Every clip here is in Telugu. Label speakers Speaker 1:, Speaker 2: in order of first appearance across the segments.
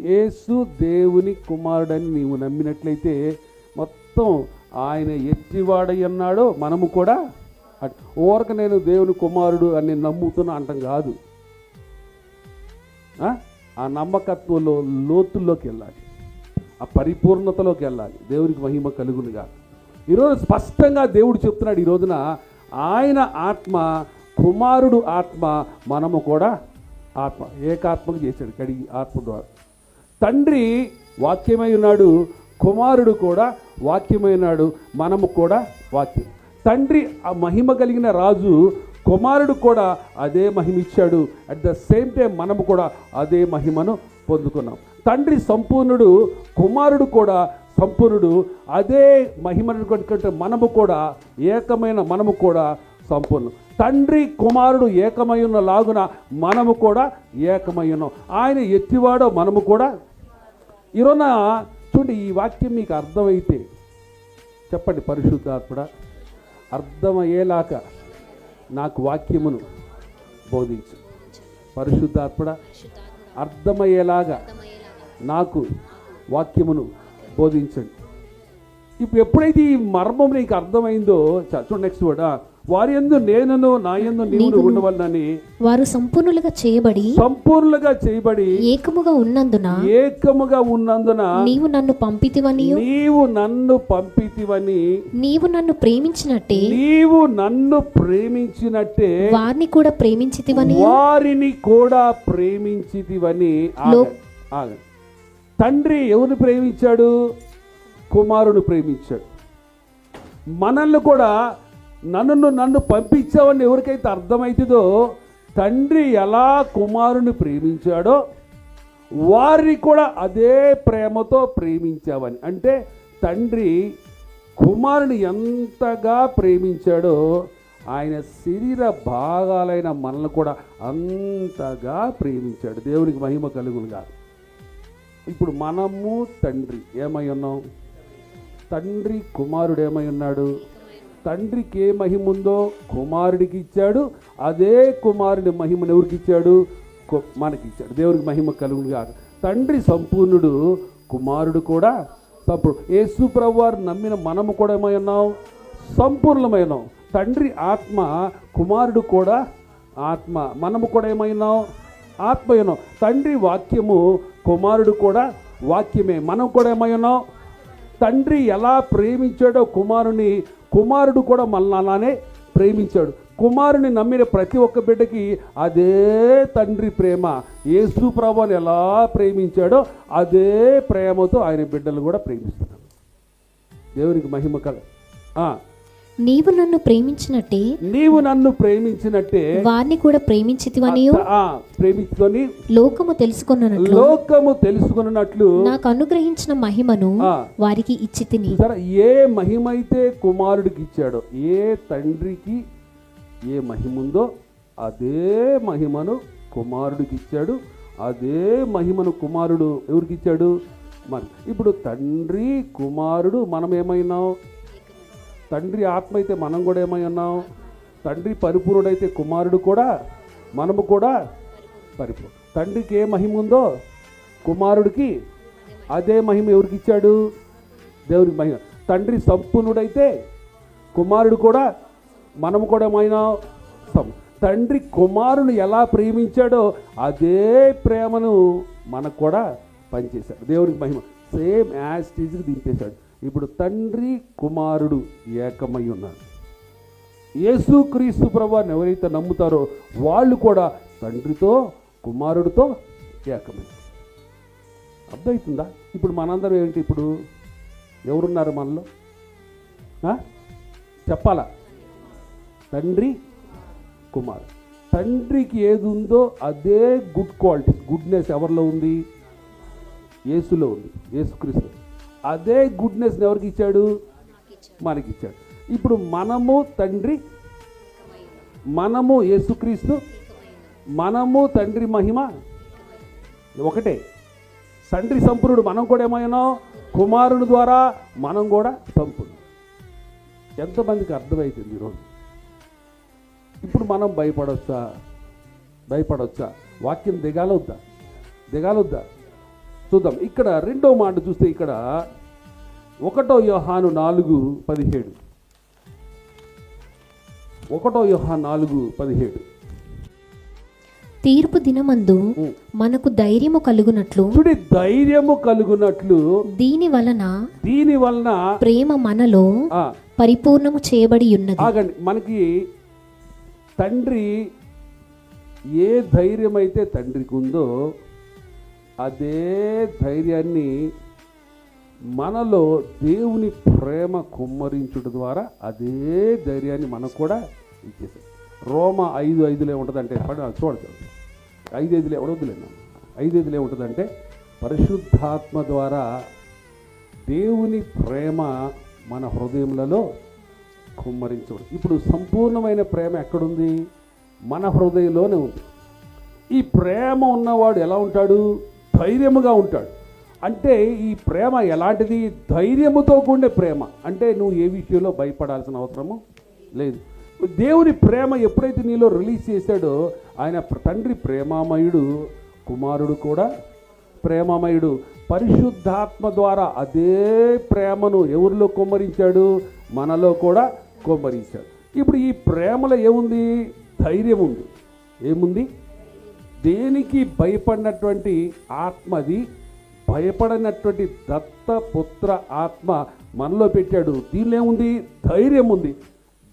Speaker 1: యేసు దేవుని కుమారుడని నీవు నమ్మినట్లయితే మొత్తం ఆయన ఎట్టివాడై అన్నాడో మనము కూడా అట్- నేను దేవుని కుమారుడు అని నమ్ముతున్నా అంటాం కాదు. ఆ? ఆ నమ్మకత్వంలో లోతుల్లోకి వెళ్ళాలి. ఆ పరిపూర్ణతలోకి వెళ్ళాలి. దేవునికి మహిమ కలుగునుగా ఈరోజు స్పష్టంగా దేవుడు చెప్తున్నాడు ఈ రోజున ఆయన ఆత్మ కుమారుడు ఆత్మ మనము కూడా ఆత్మ ఏకాత్మకు చేశాడు. కడిగి ఆత్మ ద్వారా. తండ్రి వాక్యమై ఉన్నాడు కుమారుడు కూడా వాక్యమై ఉన్నాడు మనము కూడా వాక్యం. తండ్రి ఆ మహిమ కలిగిన రాజు కుమారుడు కూడా అదే మహిమ ఇచ్చాడు. అట్ ద సేమ్ టైం మనము కూడా అదే మహిమను పొందుకున్నాం. తండ్రి సంపూర్ణుడు కుమారుడు కూడా సంపూర్ణుడు అదే మహిమను కంటే మనము కూడా ఏకమైన మనము కూడా సంపూర్ణం. తండ్రి కుమారుడు ఏకమై ఉన్న లాగున మనము కూడా ఏకమై ఉన్నాం. ఆయన ఎత్తివాడో మనము కూడా ఈరోజున చూడండి ఈ వాక్యం మీకు అర్థమైతే చెప్పండి పరిశుద్ధాత్ముడ. అర్థమయ్యేలాగా నాకు వాక్యమును బోధించు. పరిశుద్ధాత్ముడ అర్థమయ్యేలాగా నాకు వాక్యమును బోధించండి. ఇప్పుడు ఎప్పుడైతే ఈ మర్మం నీకు అర్థమైందో చ- చూడండి నెక్స్ట్ వర్డ్ వారి ఎందు నేనును నా ఎందు నీవు ఉండవలనని
Speaker 2: వారు సంపూర్ణులుగా చేయబడి
Speaker 1: సంపూర్ణంగా చేయబడి
Speaker 2: ఏకముగా ఉన్నందున
Speaker 1: ఏకముగా ఉన్నందున
Speaker 2: నీవు నన్ను పంపితివనియు
Speaker 1: నీవు నన్ను పంపితివని
Speaker 2: నీవు నన్ను ప్రేమించినట్టే
Speaker 1: నీవు నన్ను ప్రేమించినట్టే
Speaker 2: వారిని కూడా ప్రేమించితివని
Speaker 1: వారిని కూడా ప్రేమించితివని. తండ్రి ఎవరిని ప్రేమించాడు? కుమారుని ప్రేమించాడు. మనల్ని కూడా నన్ను నన్ను పంపించావని ఎవరికైతే అర్థమవుతుందో తండ్రి ఎలా కుమారుని ప్రేమించాడో వారిని కూడా అదే ప్రేమతో ప్రేమించావని అంటే తండ్రి కుమారుని ఎంతగా ప్రేమించాడో ఆయన శరీర భాగాలైన మనల్ని కూడా అంతగా ప్రేమించాడు. దేవునికి మహిమ కలుగులుగా ఇప్పుడు మనము తండ్రి ఏమై ఉన్నాం? తండ్రి కుమారుడు ఏమై ఉన్నాడు? తండ్రికి ఏ మహిమ ఉందో కుమారుడికి ఇచ్చాడు అదే కుమారుడి మహిమను ఎవరికి ఇచ్చాడు కు- మనకి ఇచ్చాడు దేవునికి మహిమ కాదు తండ్రి సంపూర్ణుడు కుమారుడు కూడా తప్పుడు యేసు వారు నమ్మిన మనము కూడా ఏమై ఉన్నాం? తండ్రి ఆత్మ కుమారుడు కూడా ఆత్మ. మనము కూడా ఏమైనాం ఆత్మయునం తండ్రి వాక్యము కుమారుడు కూడా వాక్యమే. మనం కూడా ఏమైనాం తండ్రి ఎలా ప్రేమించాడో కుమారుని కుమారుడు కూడా మనల్ని అలానే ప్రేమించాడు. కుమారుని నమ్మిన ప్రతి ఒక్క బిడ్డకి అదే తండ్రి ప్రేమ. యేసు ప్రభుని ఎలా ప్రేమించాడో అదే ప్రేమతో ఆయన బిడ్డలు కూడా ప్రేమిస్తున్నాడు. దేవునికి మహిమ కల
Speaker 2: నీవు నన్ను ప్రేమించినట్టే
Speaker 1: నీవు నన్ను ప్రేమించినట్టే
Speaker 2: వారిని కూడా ప్రేమించితివనియు
Speaker 1: ఆ, ప్రేమించుకొని
Speaker 2: లోకము తెలుసుకున్నట్లు
Speaker 1: లోకము తెలుసుకున్నట్లు
Speaker 2: నాకు అనుగ్రహించిన మహిమను. వారికి ఇచ్చి తిని
Speaker 1: ఏ మహిమైతే కుమారుడికి ఇచ్చాడో ఏ తండ్రికి ఏ మహిమ ఉందో అదే మహిమను కుమారుడికి ఇచ్చాడు. అదే మహిమను కుమారుడు ఎవరికి ఇచ్చాడు? మన ఇప్పుడు తండ్రి కుమారుడు మనం ఏమైనాం తండ్రి ఆత్మ అయితే మనం కూడా ఏమై ఉన్నాం? తండ్రి పరిపూర్ణుడైతే కుమారుడు కూడా మనము కూడా పరిపూర్ణ తండ్రికి ఏ మహిమ ఉందో కుమారుడికి అదే మహిమ ఎవరికి ఇచ్చాడు? దేవుడికి మహిమ. తండ్రి సంపూర్ణుడైతే కుమారుడు కూడా మనము కూడా ఏమైనా సం- తండ్రి కుమారుని ఎలా ప్రేమించాడో అదే ప్రేమను మనకు కూడా పనిచేశాడు. దేవుడికి మహిమ. Same as టీజ్కి దింపేశాడు. ఇప్పుడు తండ్రి కుమారుడు ఏకమై ఉన్నారు. యేసుక్రీస్తు క్రీస్తు ఎవరైతే నమ్ముతారో వాళ్ళు కూడా తండ్రితో కుమారుడితో ఏకమై. అర్థమవుతుందా? ఇప్పుడు మనందరం ఏంటి ఇప్పుడు? ఎవరున్నారు మనలో? చెప్పాలా? తండ్రి కుమారు తండ్రికి ఏది ఉందో అదే గుడ్ క్వాలిటీస్ గుడ్నెస్ ఎవరిలో ఉంది? ఏసులో ఉంది ఏసుక్రీస్తు అదే గుడ్నెస్ ఎవరికి ఇచ్చాడు? మనకి ఇచ్చాడు ఇప్పుడు మనము తండ్రి మనము యేసుక్రీస్తు మనము తండ్రి మహిమ ఒకటే. తండ్రి సంపూర్ణుడు మనం కూడా ఏమైనా కుమారుని ద్వారా మనం కూడా సంపూర్ణుడు. ఎంతమందికి అర్థమవుతుంది ఈరోజు? ఇప్పుడు మనం భయపడొచ్చా? భయపడొచ్చా? వాక్యం దిగాలొద్దా? దిగాలొద్దా? చూద్దాం. ఇక్కడ రెండో మాట చూస్తే ఇక్కడ ఒకటో యోహాను నాలుగు పదిహేడు. ఒకటో యోహాను నాలుగు పదిహేడు.
Speaker 2: తీర్పు దినమందు. మనకు ధైర్యము కలుగునట్లు
Speaker 1: చూడి ధైర్యము కలుగునట్లు
Speaker 2: దీని వలన
Speaker 1: దీని వలన
Speaker 2: ప్రేమ మనలో పరిపూర్ణము చేయబడి ఉన్నది
Speaker 1: ఆగండి మనకి తండ్రి ఏ ధైర్యం అయితే తండ్రికి ఉందో అదే ధైర్యాన్ని మనలో దేవుని ప్రేమ కుమ్మరించుట ద్వారా అదే ధైర్యాన్ని మనకు కూడా ఇచ్చేసాడు రోమ ఐదు ఐదులే ఉంటుందంటే చూడదు ఐదు ఐదులే వద్దులేను ఐదు ఐదులే ఉంటుందంటే పరిశుద్ధాత్మ ద్వారా దేవుని ప్రేమ మన హృదయములలో కుమ్మరించబడు. ఇప్పుడు సంపూర్ణమైన ప్రేమ ఎక్కడుంది? మన హృదయంలోనే ఉంది. ఈ ప్రేమ ఉన్నవాడు ఎలా ఉంటాడు? ధైర్యముగా ఉంటాడు. అంటే ఈ ప్రేమ ఎలాంటిది? ధైర్యముతో కూడిన ప్రేమ. అంటే నువ్వు ఏ విషయంలో భయపడాల్సిన అవసరము లేదు. దేవుని ప్రేమ ఎప్పుడైతే నీలో రిలీజ్ చేశాడో ఆయన తండ్రి ప్రేమామయుడు కుమారుడు కూడా ప్రేమమయుడు. పరిశుద్ధాత్మ ద్వారా అదే ప్రేమను ఎవరిలో కొమ్మరించాడు? మనలో కూడా కొమ్మరించాడు. ఇప్పుడు ఈ ప్రేమలో ఏముంది? ధైర్యం ఉంది. ఏముంది? దేనికి భయపడినటువంటి ఆత్మది భయపడినటువంటి దత్త పుత్ర ఆత్మ మనలో పెట్టాడు. దీనిలో ఏముంది? ధైర్యం ఉంది.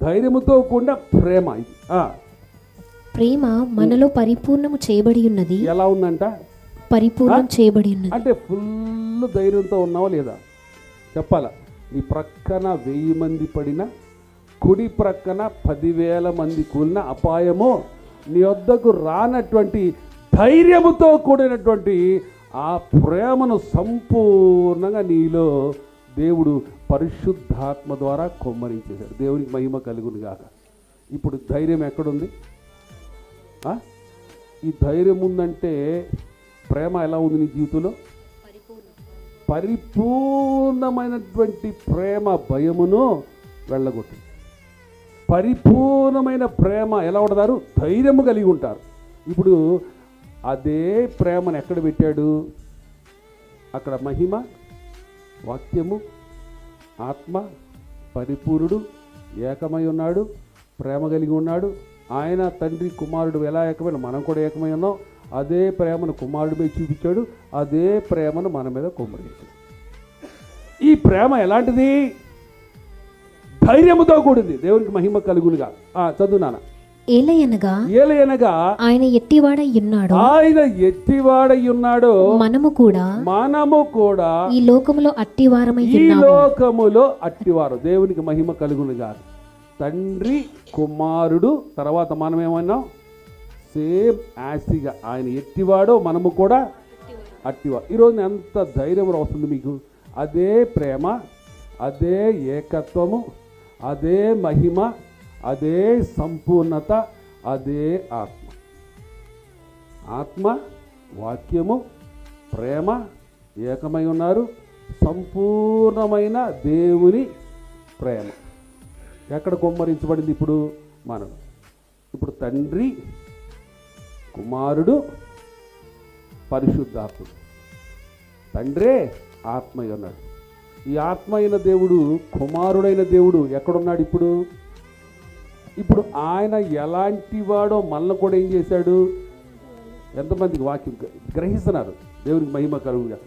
Speaker 1: ధైర్యముతో కూడిన ప్రేమ ఇది.
Speaker 2: ప్రేమ మనలో పరిపూర్ణము చేయబడి ఉన్నది.
Speaker 1: ఎలా ఉందంట?
Speaker 2: పరిపూర్ణం చేయబడి ఉన్నది.
Speaker 1: అంటే ఫుల్ ధైర్యంతో ఉన్నావా లేదా? చెప్పాలా? నీ ప్రక్కన వెయ్యి మంది పడిన కుడి ప్రక్కన పదివేల మంది కూలిన అపాయము నీ వద్దకు రానటువంటి ధైర్యముతో కూడినటువంటి ఆ ప్రేమను సంపూర్ణంగా నీలో దేవుడు పరిశుద్ధాత్మ ద్వారా కొమ్మరించేశాడు. దేవునికి మహిమ కలుగును గాక. ఇప్పుడు ధైర్యం ఎక్కడుంది? ఆ? ఈ ధైర్యం ఉందంటే ప్రేమ ఎలా ఉంది నీ జీవితంలో? పరిపూర్ణమైనటువంటి ప్రేమ భయమును వెళ్ళగొట్టింది పరిపూర్ణమైన ప్రేమ ఎలా ఉంటారు ధైర్యము కలిగి ఉంటారు. ఇప్పుడు అదే ప్రేమను ఎక్కడ పెట్టాడు? అక్కడ మహిమ వాక్యము ఆత్మ పరిపూర్ణుడు ఏకమై ఉన్నాడు ప్రేమ కలిగి ఉన్నాడు. ఆయన తండ్రి కుమారుడు ఎలా ఏకమైన? మనం కూడా ఏకమై ఉన్నాం. అదే ప్రేమను కుమారుడి మీద చూపించాడు. అదే ప్రేమను మన మీద కుమ్మరించాడు. ఈ ప్రేమ ఎలాంటిది? ధైర్యముతో కూడింది. దేవునికి మహిమ కలుగునుగా. ఆ, చదువు నాన్న.
Speaker 2: ఏలయనగా
Speaker 1: ఏలయనగా
Speaker 2: ఆయన ఎట్టివాడై ఉన్నాడు
Speaker 1: ఆయన ఎట్టివాడై ఉన్నాడో
Speaker 2: మనము కూడా
Speaker 1: మనము కూడా
Speaker 2: ఈ లోకములో అట్టివారమై
Speaker 1: ఈ లోకములో అట్టివారు. దేవునికి మహిమ కలుగునుగా. తండ్రి కుమారుడు తర్వాత మనం ఏమన్నాం సేమ్ యాసిగా ఆయన ఎట్టివాడో మనము కూడా అట్టివా ఈరోజు ఎంత ధైర్యం వస్తుంది మీకు? అదే ప్రేమ అదే ఏకత్వము అదే మహిమ అదే సంపూర్ణత అదే ఆత్మ. ఆత్మ వాక్యము ప్రేమ ఏకమై ఉన్నారు. సంపూర్ణమైన దేవుని ప్రేమ. ఎక్కడ కుమ్మరించబడింది ఇప్పుడు మనం? ఇప్పుడు తండ్రి కుమారుడు పరిశుద్ధాత్ముడు. తండ్రే ఆత్మయ్య ఉన్నాడు ఈ ఆత్మ అయిన దేవుడు కుమారుడైన దేవుడు ఎక్కడున్నాడు ఇప్పుడు? ఇప్పుడు ఆయన ఎలాంటి వాడో మనల్ని కూడా ఏం చేశాడు? ఎంతమందికి వాక్యం గ్రహిస్తున్నారు? దేవునికి మహిమ కలుగుగా.